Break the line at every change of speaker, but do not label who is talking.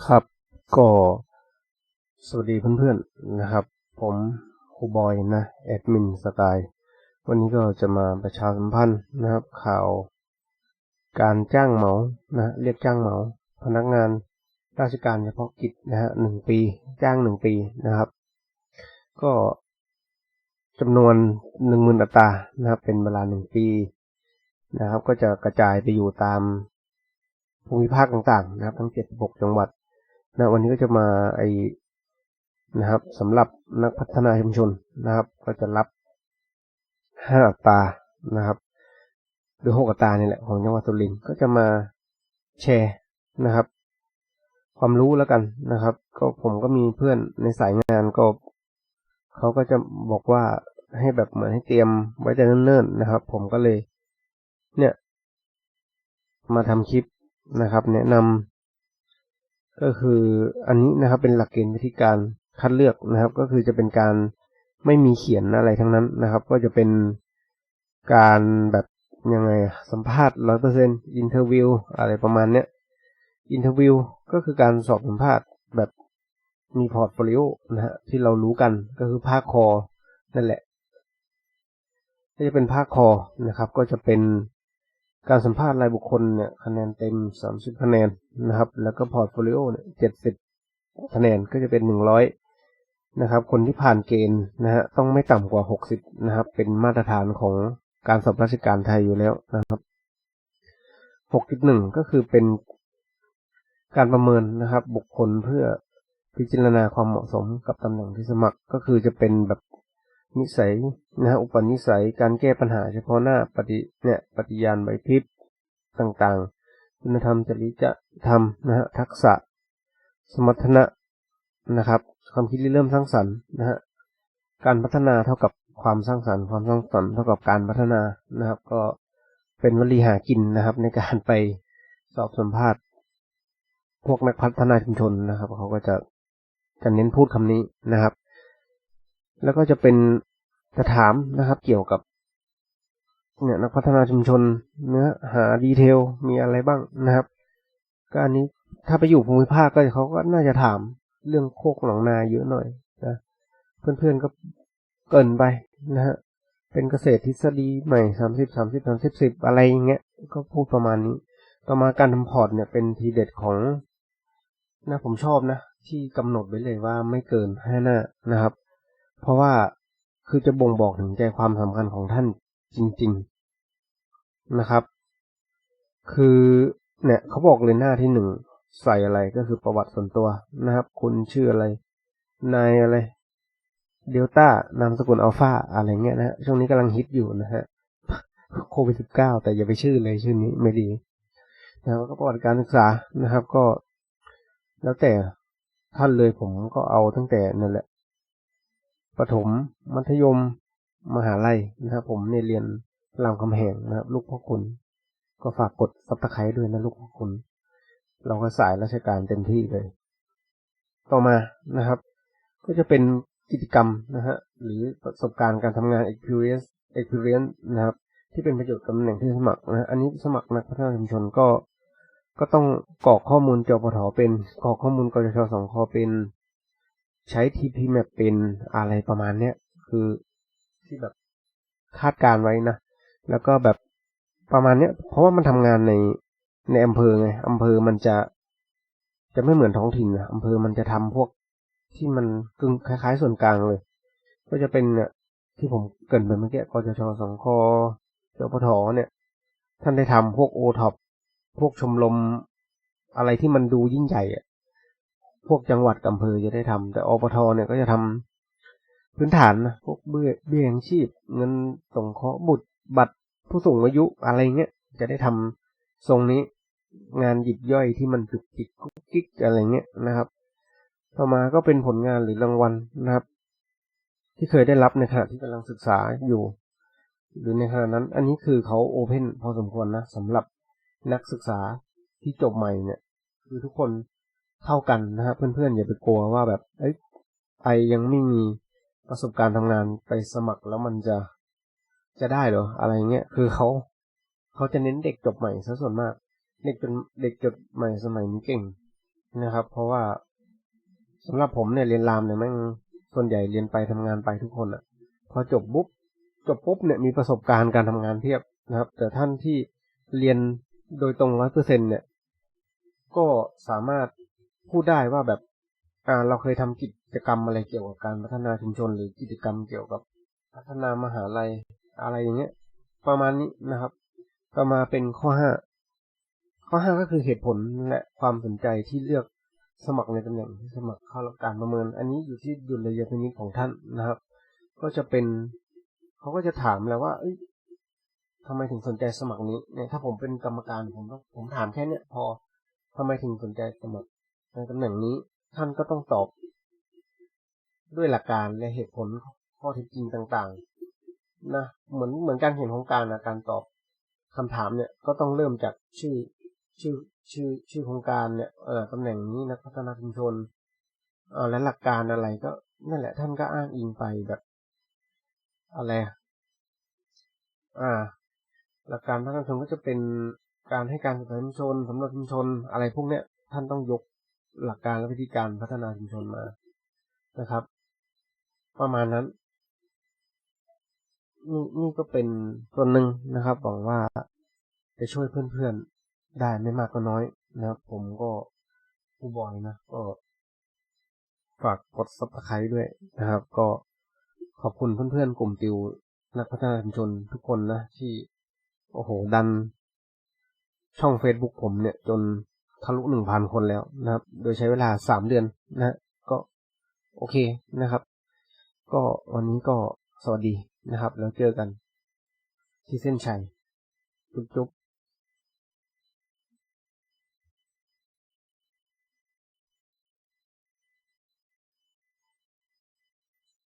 ครับก็สวัสดีเพื่อนๆนะครับ ผมครูบอยนะแอดมินสกายวันนี้ก็จะมาประชาสัมพันธ์นะครับ ข่าว การจ้างเหมานะเรียกจ้างเหมา พนักงานราชการเฉพาะกิจนะฮะหนึ่งปีจ้างหนึ่งปีนะครับ ก็จำนวนหนึ่งหมื่นอัตรานะครับ เป็นเวลาหนึ่งปีนะครับ ก็จะกระจายไปอยู่ตามภูมิภาคต่างๆ นะครับ ทั้ง 76 จังหวัด นะวันนี้ก็จะมาไอนะครับสำหรับนักพัฒนาชุมชนนะครับ ก็จะรับ5อัตรานะครับ หรือ6อัตรานี่แหละของจังหวัดสุรินทร์ก็จะมาแชร์นะครับ ความรู้แล้วกันนะครับ ก็ผมก็มีเพื่อนในสายงานก็เขาก็จะบอกว่าให้แบบเหมือนให้เตรียมไว้แต่เนิ่นๆนะครับ ผมก็เลย เนี่ย มาทำคลิปนะครับ แนะนำ ก็คืออันนี้นะครับเป็นหลักเกณฑ์วิธีการคัดเลือกนะครับ ก็คือจะเป็นการไม่มีเขียนอะไรทั้งนั้นนะครับ ก็จะเป็นการแบบยังไงสัมภาษณ์ร้อยเปอร์เซ็นต์อินเทอร์วิวอะไรประมาณเนี้ยอินเทอร์วิวก็คือการสอบสัมภาษณ์แบบมีพอร์ตโฟลิโอนะฮะที่เรารู้กันก็คือภาคคอนั่นแหละก็จะเป็นภาคคอนะครับ ก็จะเป็น การสัมภาษณ์รายบุคคลเนี่ยคะแนนเต็ม30คะแนนนะครับ แล้วก็พอร์ตโฟลิโอเนี่ย70คะแนนก็จะเป็น100นะครับ คนที่ผ่านเกณฑ์นะฮะต้องไม่ต่ำกว่า60นะครับ เป็นมาตรฐานของการสอบราชการไทยอยู่แล้วนะครับ6.1ก็คือเป็นการประเมินนะครับ บุคคลเพื่อพิจารณาความเหมาะสมกับตำแหน่งที่สมัครก็คือจะเป็นแบบ นิสัยนะฮะอุปนิสัยการแก้ปัญหาเฉพาะหน้าปฏิเนี่ยปฏิญาณใบพริบต่างๆ คุณธรรมจริยธรรมนะฮะทักษะ สมรรถนะนะครับ ความคิดริเริ่มสร้างสรรค์นะฮะการพัฒนาเท่ากับความสร้างสรรค์ความสร้างสรรค์เท่ากับการพัฒนานะครับ ก็เป็นวลีหากินนะครับ ในการไปสอบสัมภาษณ์ พวกนักพัฒนาชุมชนนะครับ เขาก็จะจะเน้นพูดคำนี้นะครับ แล้วก็จะเป็นจะถามนะครับ เกี่ยวกับ เนี่ยนักพัฒนาชุมชน เนื้อหาดีเทลมีอะไรบ้างนะครับ ก็อันนี้ถ้าไปอยู่ภูมิภาคก็เขาก็น่าจะถามเรื่องโคกหนองนาเยอะหน่อยนะเพื่อนๆก็เกินไปนะฮะเป็นเกษตรทฤษฎีใหม่สามสิบสามสิบสามสิบสิบอะไรอย่างเงี้ย ก็พูดประมาณนี้ ต่อมาการทำพอร์ตเนี่ยเป็นทีเด็ดของนะผมชอบนะ ที่กำหนดไว้เลยว่าไม่เกินห้าหน้านะครับ เพราะว่าคือจะบ่งบอกถึงใจความสำคัญของท่านจริง ๆนะครับ คือเนี่ยเขาบอกเลยหน้าที่หนึ่งใส่อะไรก็คือประวัติส่วนตัวนะครับ คุณชื่ออะไร นายอะไรเดลต้านามสกุลอัลฟาอะไรเงี้ยนะฮะช่วงนี้กำลังฮิตอยู่นะฮะโควิดสิบเก้าแต่อย่าไปชื่อเลยชื่อนี้ไม่ดีแล้วก็ประวัติการศึกษานะครับ ก็ แล้วแต่ท่านเลยผมก็เอาตั้งแต่นั่นแหละ ประถม มัธยม มหาลัยนะครับผมเนี่ยเรียนรามคำแหงนะครับ ลูกพ่อคุณ ก็ฝากกดซับสไครต์ด้วยนะลูกพ่อคุณ เราก็สายราชการเต็มที่เลย ต่อมานะครับ ก็จะเป็นกิจกรรมนะฮะหรือประสบการณ์การทำงาน experience experience นะครับ ที่เป็นประโยชน์กับตำแหน่งที่สมัครนะอันนี้สมัครนักพัฒนาชุมชนก็ก็ต้องกรอกข้อมูลจปทเป็นกรอกข้อมูลกจชสองคเป็น ใช้ TP Map เป็นอะไรประมาณเนี้ยคือที่แบบคาดการไว้นะ แล้วก็แบบประมาณเนี้ย เพราะว่ามันทำงานในในอำเภอไงอำเภอมันจะจะไม่เหมือนท้องถิ่นนะอำเภอมันจะทำพวกที่มันกึ่งคล้ายๆส่วนกลางเลย ก็จะเป็นเนี่ยที่ผมเกรินไปเมื่อกี้กจชสองคจปทเนี่ย ท่านได้ทำพวกโอท็อปพวกชมรมอะไรที่มันดูยิ่งใหญ่อะ พวกจังหวัดอำเภอจะได้ทำแต่อปทเนี่ยก็จะทำพื้นฐานนะพวกเบี้ยเบี้ยยังชีพ เงินสงเคราะห์บุตรบัตรผู้สูงอายุอะไรเงี้ยจะได้ทำทรงนี้งานหยิบย่อยที่มันจุกจิกกุ๊กกิ๊กอะไรเงี้ยนะครับ ต่อมาก็เป็นผลงานหรือรางวัลนะครับ ที่เคยได้รับในขณะที่กำลังศึกษาอยู่ หรือในขณะนั้น อันนี้คือเขาโอเพนพอสมควรนะสำหรับนักศึกษาที่จบใหม่เนี่ย คือทุกคน เท่ากันนะครับ เพื่อนๆอย่าไปกลัวว่าแบบเอ้ยไอยังไม่มีประสบการณ์ทำงานไปสมัครแล้วมันจะจะได้หรออะไรเงี้ยคือเขาเขาจะเน้นเด็กจบใหม่ซะส่วนมาก เด็กจนเด็กจบใหม่สมัยนี้เก่งนะครับ เพราะว่าสำหรับผมเนี่ยเรียนรามเนี่ยแม่งส่วนใหญ่เรียนไปทำงานไปทุกคนอะ่ะ พอจบปุ๊บจบปุ๊บเนี่ยมีประสบการณ์การทำงานเทียบนะครับ แต่ท่านที่เรียนโดยตรงร้อยเปอร์เซ็นเนี่ย ก็สามารถ พูดได้ว่าแบบ อ่า เราเคยทำกิจกรรมอะไรเกี่ยวกับการพัฒนาชุมชนหรือกิจกรรมเกี่ยวกับพัฒนามหาลัยอะไรอย่างเงี้ย ประมาณนี้นะครับ ก็มาเป็นข้อห้าข้อห้าก็คือเหตุผลและความสนใจที่เลือกสมัครในตำแหน่งที่สมัครเข้ารับการประเมิน อันนี้อยู่ที่ดุลยพินิจของท่านนะครับ ก็จะเป็นเขาก็จะถามแล้วว่าเอ้ยทำไมถึงสนใจสมัครนี้เนี่ยถ้าผมเป็นกรรมการผมต้องผมถามแค่เนี้ยพอทำไมถึงสนใจสมัคร ในตำแหน่งนี้ท่านก็ต้องตอบ ด้วยหลักการและเหตุผลข้อเท็จจริงต่างๆ นะเหมือนเหมือนการเห็นของการนะการตอบคำถามเนี่ยก็ต้องเริ่มจากชื่อชื่อชื่อชื่อโครงการเนี่ยเออตำแหน่งนี้นักพัฒนาชุมชนเออและหลักการอะไรก็นั่นแหละ ท่านก็อ้างอิงไปแบบ อะไรอ่า หลักการพัฒนาชุมชนก็จะเป็นการให้การศึกษาชุมชนสำรวจชุมชนอะไรพวกเนี้ยท่านต้องยก หลักการและวิธีการพัฒนาชุมชนมานะครับ ประมาณนั้นนี่นี่ก็เป็นส่วนหนึ่งนะครับหวังว่าจะช่วยเพื่อนๆได้ไม่มากก็น้อยนะครับ ผมก็ผู้บอยนะก็ฝากกด subscribe ด้วยนะครับ ก็ขอบคุณเพื่อนๆกลุ่มติวนักพัฒนาชุมชนทุกคนนะที่ โอ้โห ดันช่อง Facebook ผมเนี่ยจน ทะลุหนึ่งพันคนแล้วนะครับ โดยใช้เวลาสามเดือนนะ ก็โอเคนะครับ ก็วันนี้ก็สวัสดีนะครับ แล้วเจอกันที่เส้นชัยจุ๊บ